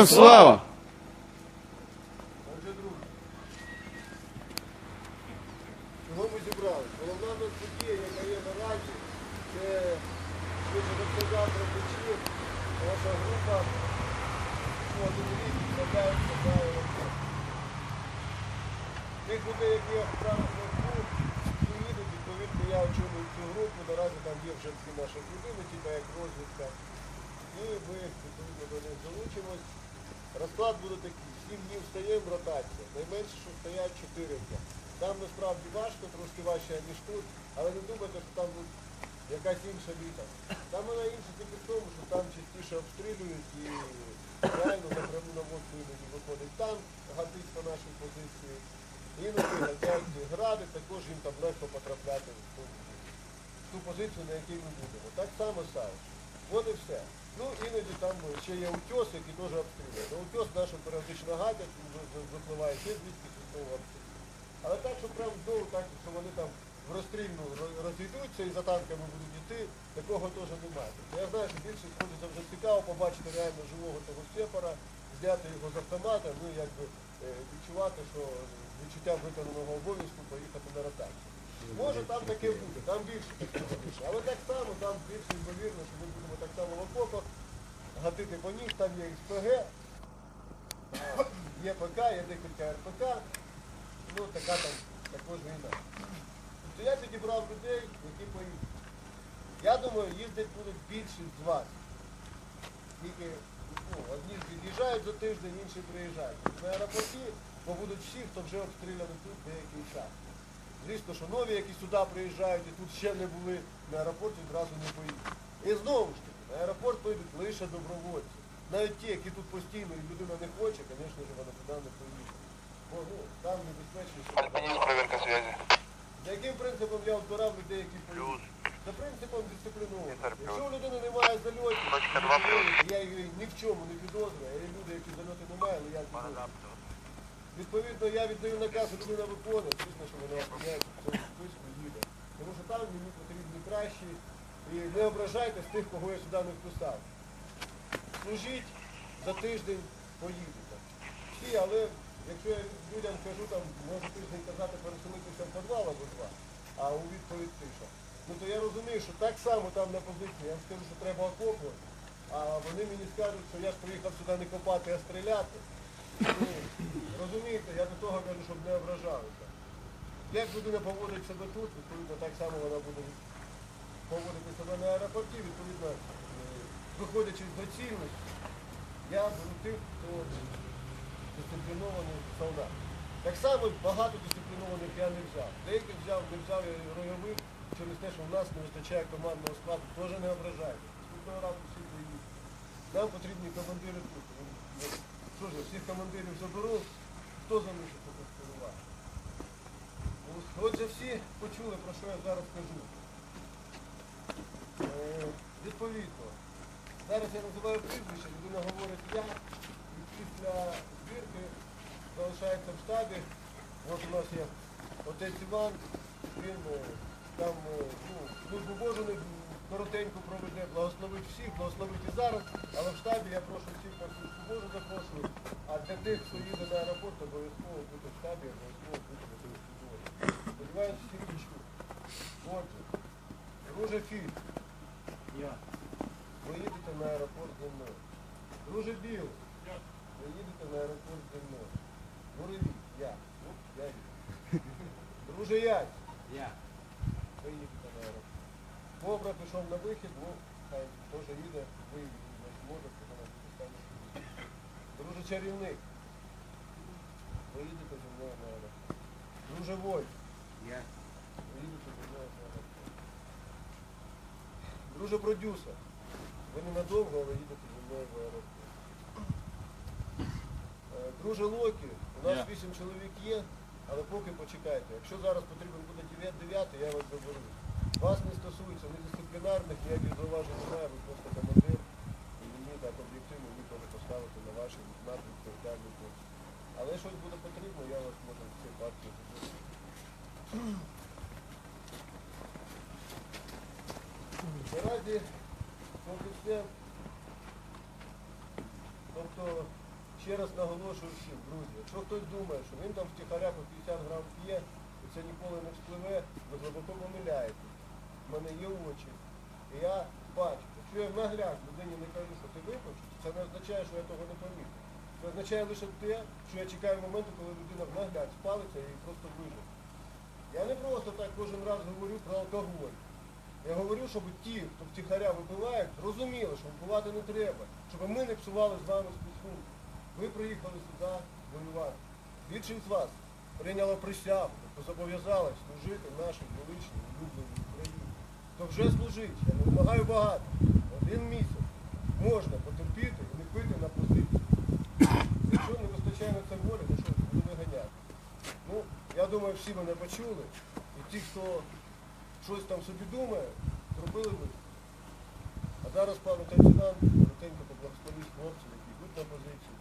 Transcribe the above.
Героям слава! Чого ми зібралися? Головна подія, яка є наразі, це швидше за все наша група ну, один рік відправляється за. Тих людей, які справи зв'язку, їдуть, відповідно, я очолюю цю групу, наразі там є вже всі наші людини, типу як розвідка. І ми відповідно до них залучимось. Розклад буде такий, 7 днів встаємо, ротація. Найменше, що стоять 4 дня. Там насправді важко, трошки важче, ніж тут, але не думайте, що там буде якась інша літа. Там вона інша тільки в тому, що там частіше обстрілюють і реально на мозку іноді виходить танк, гатить по нашій позиції. Іноді гатять гради, також їм там легко потрапляти в ту, позицію, на якій ми будемо. Так само Савич. От і все. Ну, іноді там ще є утьос, який теж обстрілює. На утьос нашим періодично ви- випливає ще звідки знову. Але так, що прям знову так, що вони там в розстрільну розійдуться і за танками будуть йти, такого теж немає. Я знаю, що більше хочеться вже цікаво побачити реально живого того сепара, зняти його з автомата, ну якби е, відчувати, що відчуття виконаного обов'язку поїхати на ротацію. Може там таке буде, там більше такого більше. Але так само там більше ймовірно, що ми будемо так само в гатити по них, там є СПГ, є ПК, є декілька РПК, ну така там також війна. Тобто я підібрав людей, які поїдуть. Я думаю, їздять будуть більшість з вас. Тільки ну, одні від'їжджають за тиждень, інші приїжджають. На аеропорті побудуть всі, хто вже обстріляли тут деякий час. Звісно, що нові, які сюди приїжджають і тут ще не були на аеропорт, відразу не поїдуть. І знову ж таки, на аеропорт поїдуть лише добровольці. Навіть ті, які тут постійно і людина не хоче, звісно ж, вона туди не поїде. Бо ну, там небезпечніше. Альпинист, проверка связи. За яким принципом я обирав людей, які поїдуть? За принципом дисциплінованості. Якщо у людини немає зальотів, я її ні в чому не підозрюю, а є люди, які зальоти немає, але я підозрюю. Відповідно, я віддаю наказ, людина виконує, звісно, що вона опиняється в цьому списку і їде. Тому що там мені потрібні кращі. І не ображайте тих, кого я сюди не вписав. Служіть за тиждень, поїдете. Всі, але якщо я людям кажу, там можу тиждень казати переселитися в підвал або два, а у відповідь тиша. Ну то я розумію, що так само там на позиції, я скажу, що треба окопувати, а вони мені скажуть, що я ж приїхав сюди не копати, а стріляти. Розумієте, я до того кажу, щоб не ображалися. Як людина поводить себе тут, відповідно, так само вона буде поводити себе на аеропорті, відповідно, е, виходячи з доцільності, я беру тих, хто дисциплінований солдат. Так само багато дисциплінованих я не взяв. Деяких взяв, не взяв я ройових через те, що в нас не вистачає командного складу, теж не ображайте. Наступного разу всі приїдуть. Нам потрібні командири тут. Ну, ж, всіх командирів заберу, хто залишиться тут керувати? Отже, всі почули, про що я зараз кажу. Е, відповідно, зараз я називаю прізвище, людина говорить я, і після збірки залишається в штабі. От у нас є отець Іван, він е, там е, ну, службу Божу не коротенько проведе, благословить всіх, благословить і зараз, але в штабі я прошу всіх службу Божу запрошую. А для тих, хто їде на аеропорт, обов'язково бути в штабі, обов'язково бути на службу Божу. Сподіваюся, всі почули. Отже, друже Філь, Я. ви їдете на аеропорт зі мною. Друже Біл, ви їдете на аеропорт зі мною. Буревій, я. Ну, я їду. Друже Ять, Я. ви їдете на аеропорт. Кобра пішов на вихід, ну, хай теж їде, ви не зможете, тому. Друже чарівник, ви їдете зі мною на аеропорт. Друже Войт, Я. ви їдете зі мною на аеропорт. Друже продюсер, ви ненадовго, але їдете зі мною в аеропорт. Е, Друже Локі, у нас Я. вісім чоловік є, але поки почекайте. Якщо зараз потрібен буде 9-9, я вас заберу. Вас не стосується ні дисциплінарних, ніяких зауважень немає, ви просто командир. І мені так об'єктивно ніколи поставити на ваші знати відповідальні точки. Але щось буде потрібно, я вас можу в цій партії заберу. Наразі все просто ще раз наголошую всім, друзі, якщо хтось думає, що він там втіхаря по 50 грам п'є, і це ніколи не вспливе, ви глибоко помиляєтесь. У мене є очі. І я бачу, якщо я нагляд людині не кажу, що ти випив, це не означає, що я того не помітив. Це означає лише те, що я чекаю моменту, коли людина в нагляд спалиться і просто вижив. Я не просто так кожен раз говорю про алкоголь. Я говорю, щоб ті, хто втіхаря випивають, розуміли, що випивати не треба, щоб ми не псували з вами стосунки. Ви приїхали сюди воювати. Більшість з вас прийняла присягу, зобов'язалась служити нашій величній улюбленій Україні. То вже служить, я не вимагаю багато. Один місяць можна потерпіти і не пити на позиції. Якщо не вистачає на це волі, то що буду виганяти. Ну, я думаю, всі мене почули. І ті, хто щось там собі думає, зробили ви. А зараз, пане лейтенант, коротенько поблагословить хлопців, які йдуть на позицію,